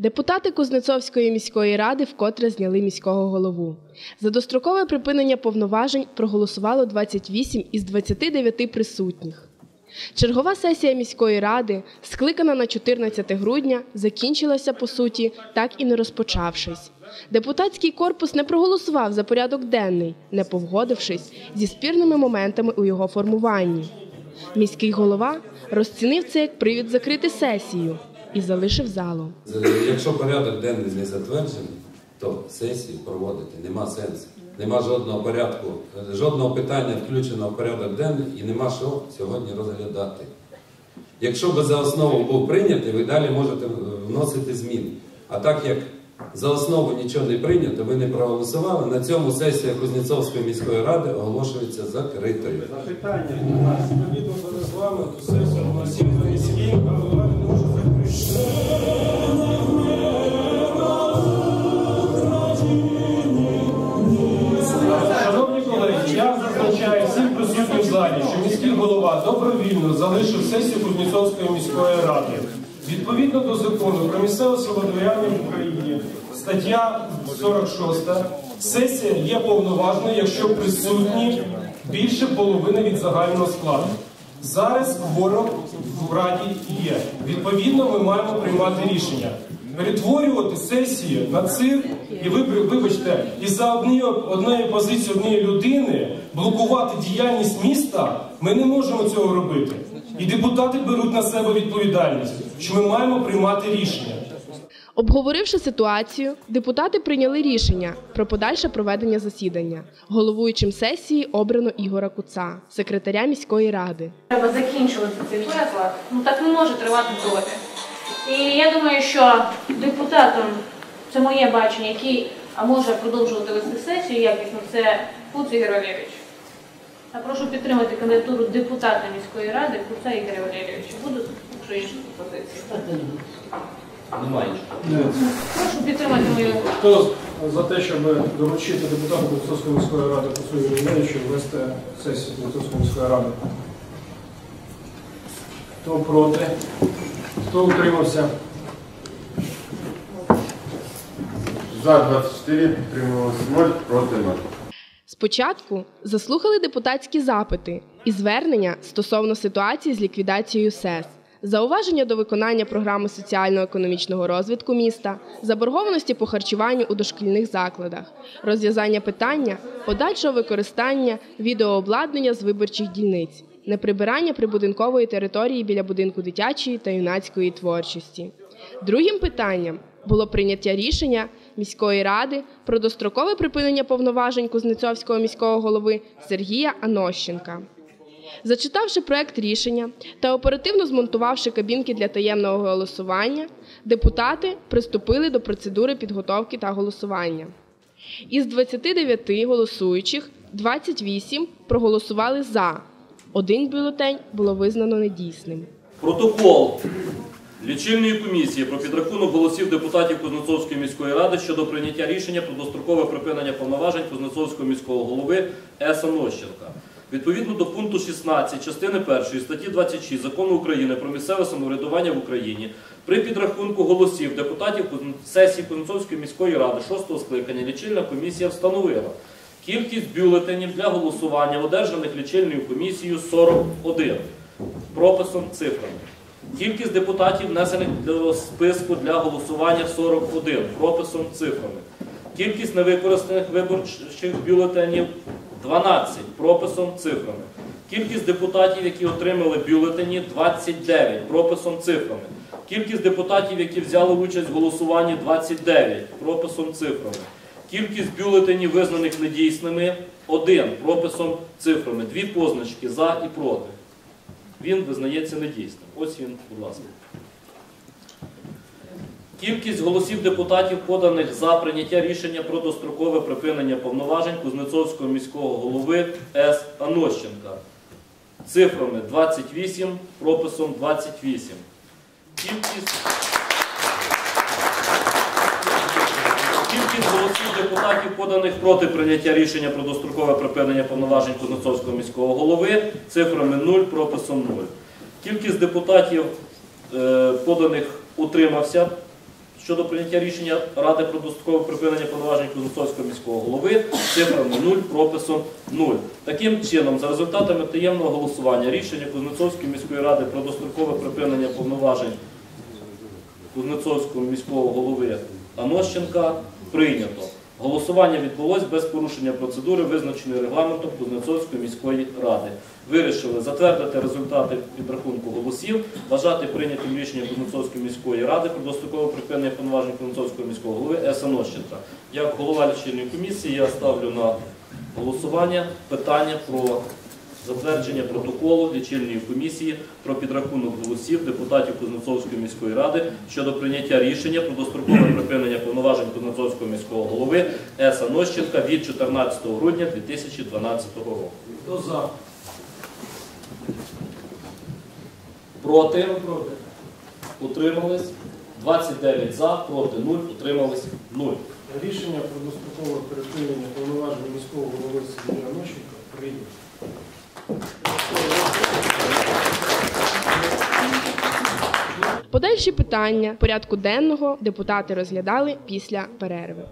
Депутати Кузнецовської міської ради вкотре зняли міського голову. За дострокове припинення повноважень проголосувало 28 із 29 присутніх. Чергова сесія міської ради, скликана на 14 грудня, закінчилася по суті, так і не розпочавшись. Депутатський корпус не проголосував за порядок денний, не повгодившись зі спірними моментами у його формуванні. Міський голова розцінив це як привід закрити сесію і залишив залу. Якщо порядок денний не затверджений, то сесію проводити нема сенсу. Нема жодного порядку, жодного питання включеного в порядок денний і нема що сьогодні розглядати. Якщо би за основу був прийнятий, ви далі можете вносити зміни. А так як за основу нічого не прийнято, ви не проголосували, на цьому сесія Кузнєцовської міської ради оголошується закритою. Запитання у нас я всім присутнім в залі, що міський голова добровільно залишив сесію Кузнєцовської міської ради. Відповідно до закону про місцеве самоврядування в Україні, стаття 46, сесія є повноважною, якщо присутні більше половини від загального складу. Зараз кворум в Раді є. Відповідно, ми маємо приймати рішення. Перетворювати сесію на цирк, і ви вибачте, і за одні, однієї позиції однієї людини блокувати діяльність міста, ми не можемо цього робити. І депутати беруть на себе відповідальність, що ми маємо приймати рішення. Обговоривши ситуацію, депутати прийняли рішення про подальше проведення засідання. Головуючим сесії обрано Ігора Куца, секретаря міської ради. Треба закінчувати цей переклад. Ну так не може тривати доти. І я думаю, що депутатом, це моє бачення, який може продовжувати вести сесію якісно, це Куц Ігор Валерійович. Я прошу підтримати кандидатуру депутата міської ради Куца Ігоря Валерійовича. Будуть, якщо інші пропозиції. Немає. Прошу підтримати мою. Хто за те, щоб доручити депутату Кузнецовської міської ради Куцу Євгеновичу вести сесію Кузнецовської міської ради? Хто проти? Хто утримався? За 24 підтримувалося 0, проти 0. Спочатку заслухали депутатські запити і звернення стосовно ситуації з ліквідацією СЕС, зауваження до виконання програми соціально-економічного розвитку міста, заборгованості по харчуванню у дошкільних закладах, розв'язання питання подальшого використання відеообладнання з виборчих дільниць, неприбирання прибудинкової території біля будинку дитячої та юнацької творчості. Другим питанням було прийняття рішення міської ради про дострокове припинення повноважень Кузнецовського міського голови Сергія Анощенка. Зачитавши проект рішення та оперативно змонтувавши кабінки для таємного голосування, депутати приступили до процедури підготовки та голосування. Із 29 голосуючих 28 проголосували за. Один бюлетень було визнано недійсним. Протокол лічильної комісії про підрахунок голосів депутатів Кузнецовської міської ради щодо прийняття рішення про дострокове припинення повноважень Кузнецовського міського голови С. Нощенка. Відповідно до пункту 16 частини 1 статті 26 Закону України про місцеве самоврядування в Україні при підрахунку голосів депутатів сесії Кузнецовської міської ради 6 скликання лічильна комісія встановила кількість бюлетенів для голосування, одержаних лічильною комісією 41 прописом цифрами. Кількість депутатів, внесених до списку для голосування 41 прописом цифрами. Кількість невикористаних виборчих бюлетенів 12 прописом цифрами. Кількість депутатів, які отримали бюлетені 29 прописом цифрами. Кількість депутатів, які взяли участь в голосуванні 29 прописом цифрами. Кількість бюлетенів, визнаних недійсними 1 прописом цифрами. Дві позначки за і проти. Він визнається недійсним. Ось він, будь ласка. Кількість голосів депутатів, поданих за прийняття рішення про дострокове припинення повноважень Кузнецовського міського голови С. Анощенка. Цифрами 28, прописом 28. Кількість, кількість голосів депутатів, поданих проти прийняття рішення про дострокове припинення повноважень Кузнецовського міського голови, цифрами 0, прописом 0. Кількість депутатів, е, поданих утримався щодо прийняття рішення Ради про дострокове припинення повноважень Кузнецовського міського голови цифрами 0, прописом 0. Таким чином, за результатами таємного голосування рішення Кузнецовської міської ради про дострокове припинення повноважень Кузнецовського міського голови Анощенка прийнято. Голосування відбулось без порушення процедури, визначеної регламентом Кузнецовської міської ради. Вирішили затвердити результати підрахунку голосів, вважати прийнятим рішенням Кузнецовської міської ради про дострокове припинення повноважень Кузнецовського міського голови С. Анощенка. Як голова лічильної комісії я ставлю на голосування питання про затвердження протоколу лічильної комісії про підрахунок голосів депутатів Кузнецовської міської ради щодо прийняття рішення про дострокове припинення повноважень Кузнецовського міського голови С. Нощенка від 14 грудня 2012 року. Хто за? Проти? Утримались? 29 за, проти 0, утримались 0. Рішення про дострокове перепинення повноважень міського голови Сергія Нощенка прийнято. Подальші питання порядку денного депутати розглядали після перерви.